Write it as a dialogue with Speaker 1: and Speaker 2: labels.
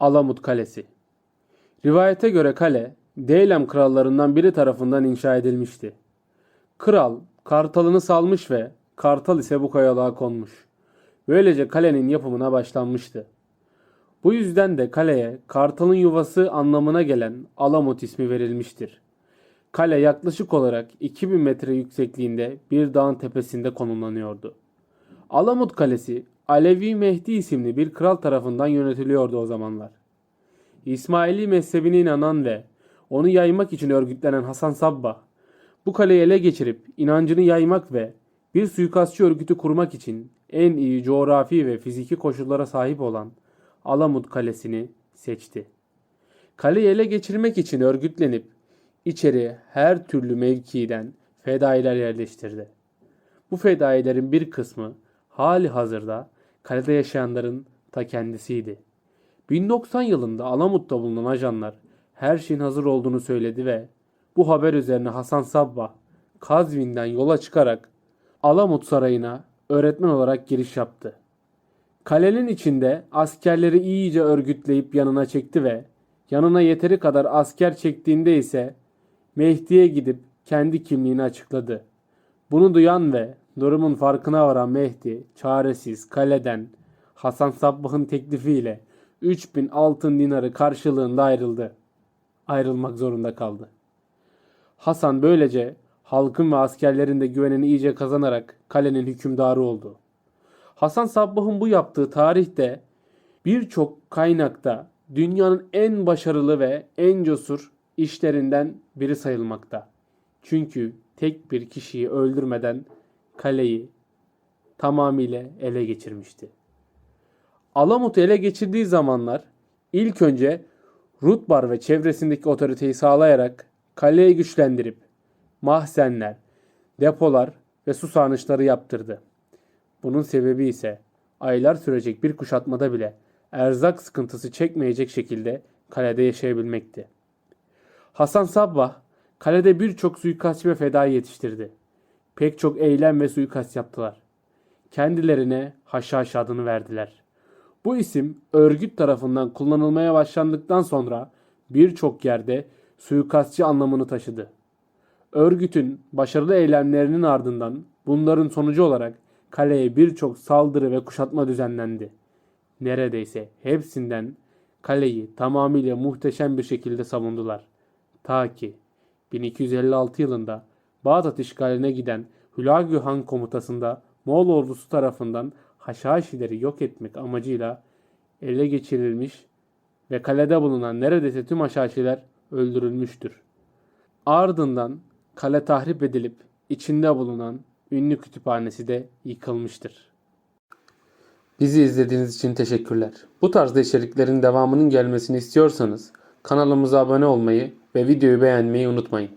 Speaker 1: Alamut Kalesi Rivayete göre kale, Deylem krallarından biri tarafından inşa edilmişti. Kral, kartalını salmış ve kartal ise bu kayalığa konmuş. Böylece kalenin yapımına başlanmıştı. Bu yüzden de kaleye kartalın yuvası anlamına gelen Alamut ismi verilmiştir. Kale yaklaşık olarak 2000 metre yüksekliğinde bir dağın tepesinde konumlanıyordu. Alamut Kalesi Alevi Mehdi isimli bir kral tarafından yönetiliyordu o zamanlar. İsmaili mezhebine inanan ve onu yaymak için örgütlenen Hasan Sabbah, bu kaleyi ele geçirip inancını yaymak ve bir suikastçı örgütü kurmak için en iyi coğrafi ve fiziki koşullara sahip olan Alamut Kalesi'ni seçti. Kaleyi ele geçirmek için örgütlenip içeri her türlü mevkiden fedailer yerleştirdi. Bu fedailerin bir kısmı hali hazırda kalede yaşayanların ta kendisiydi. 1090 yılında Alamut'ta bulunan ajanlar her şeyin hazır olduğunu söyledi ve bu haber üzerine Hasan Sabbah Kazvin'den yola çıkarak Alamut Sarayı'na öğretmen olarak giriş yaptı. Kalenin içinde askerleri iyice örgütleyip yanına çekti ve yanına yeteri kadar asker çektiğinde ise Mehdi'ye gidip kendi kimliğini açıkladı. Bunu duyan ve durumun farkına varan Mehdi çaresiz kaleden Hasan Sabbah'ın teklifiyle 3000 altın dinarı karşılığında ayrıldı. Ayrılmak zorunda kaldı. Hasan böylece halkın ve askerlerin de güvenini iyice kazanarak kalenin hükümdarı oldu. Hasan Sabbah'ın bu yaptığı tarihte birçok kaynakta dünyanın en başarılı ve en cesur işlerinden biri sayılmakta. Çünkü tek bir kişiyi öldürmeden kaleyi tamamıyla ele geçirmişti. Alamut'u ele geçirdiği zamanlar ilk önce Rutbar ve çevresindeki otoriteyi sağlayarak kaleyi güçlendirip mahzenler, depolar ve su sarnıçları yaptırdı. Bunun sebebi ise aylar sürecek bir kuşatmada bile erzak sıkıntısı çekmeyecek şekilde kalede yaşayabilmekti. Hasan Sabbah kalede birçok suikastçı ve fedai yetiştirdi. Pek çok eylem ve suikast yaptılar. Kendilerine Haşhaş adını verdiler. Bu isim örgüt tarafından kullanılmaya başlandıktan sonra birçok yerde suikastçı anlamını taşıdı. Örgütün başarılı eylemlerinin ardından bunların sonucu olarak kaleye birçok saldırı ve kuşatma düzenlendi. Neredeyse hepsinden kaleyi tamamıyla muhteşem bir şekilde savundular. Ta ki 1256 yılında Bağdat işgaline giden Hülagü Han komutasında Moğol ordusu tarafından Haşhaşileri yok etmek amacıyla ele geçirilmiş ve kalede bulunan neredeyse tüm Haşhaşiler öldürülmüştür. Ardından kale tahrip edilip içinde bulunan ünlü kütüphanesi de yıkılmıştır. Bizi izlediğiniz için teşekkürler. Bu tarzda içeriklerin devamının gelmesini istiyorsanız kanalımıza abone olmayı ve videoyu beğenmeyi unutmayın.